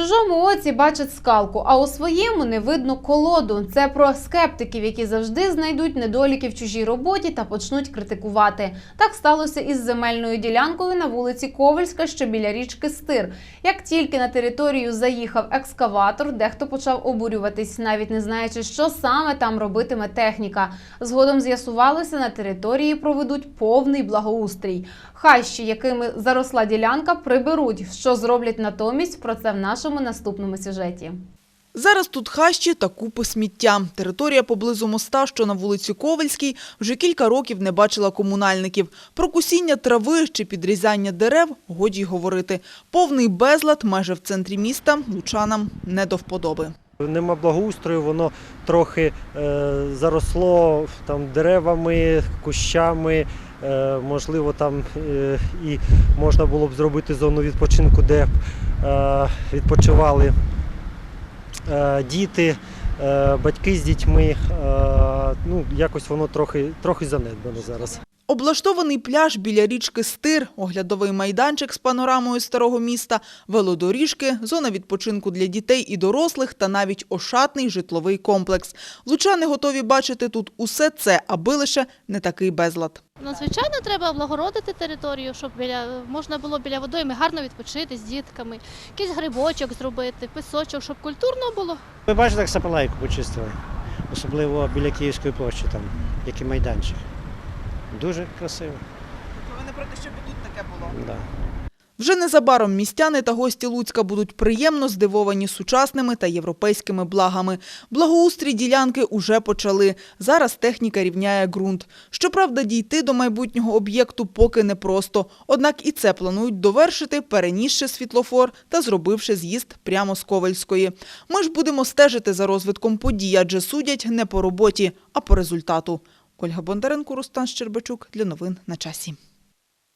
чужому оці бачать скалку, а у своєму не видно колоду. Це про скептиків, які завжди знайдуть недоліки в чужій роботі та почнуть критикувати. Так сталося із земельною ділянкою на вулиці Ковальська, що біля річки Стир. Як тільки на територію заїхав екскаватор, дехто почав обурюватись, навіть не знаючи, що саме там робитиме техніка. Згодом з'ясувалося, на території проведуть повний благоустрій. Хащі, якими заросла ділянка, приберуть. Що зроблять натомість? Про це в нашому наступному сюжеті. Зараз тут хащі та купи сміття. Територія поблизу моста, що на вулиці Ковальській, вже кілька років не бачила комунальників. Про кусіння трави чи підрізання дерев годі й говорити. Повний безлад майже в центрі міста лучанам не до вподоби. Нема благоустрою, воно трохи е, заросло там деревами, кущами. Е, можливо, там е, і можна було б зробити зону відпочинку, де б відпочивали діти, батьки з дітьми. Ну, якось воно трохи, трохи занедбано зараз. Облаштований пляж біля річки Стир, оглядовий майданчик з панорамою старого міста, велодоріжки, зона відпочинку для дітей і дорослих та навіть ошатний житловий комплекс. Лучани готові бачити тут усе це, аби лише не такий безлад. Ну, звичайно, треба облагородити територію, щоб біля можна було біля водойми гарно відпочити з дітками, якийсь грибочок зробити, пісочок, щоб культурно було. Ви бачите, як Сапалайку почистили, особливо біля Київської площі, там, який майданчик. Дуже красиво. Ви не проти, щоб і тут таке було? Да. Вже незабаром містяни та гості Луцька будуть приємно здивовані сучасними та європейськими благами. Благоустрій ділянки уже почали. Зараз техніка рівняє ґрунт. Щоправда, дійти до майбутнього об'єкту поки непросто. Однак і це планують довершити, перенісши світлофор та зробивши з'їзд прямо з Ковальської. Ми ж будемо стежити за розвитком подій, адже судять не по роботі, а по результату. Ольга Бондаренко, Рустан Щербачук. Для новин на часі.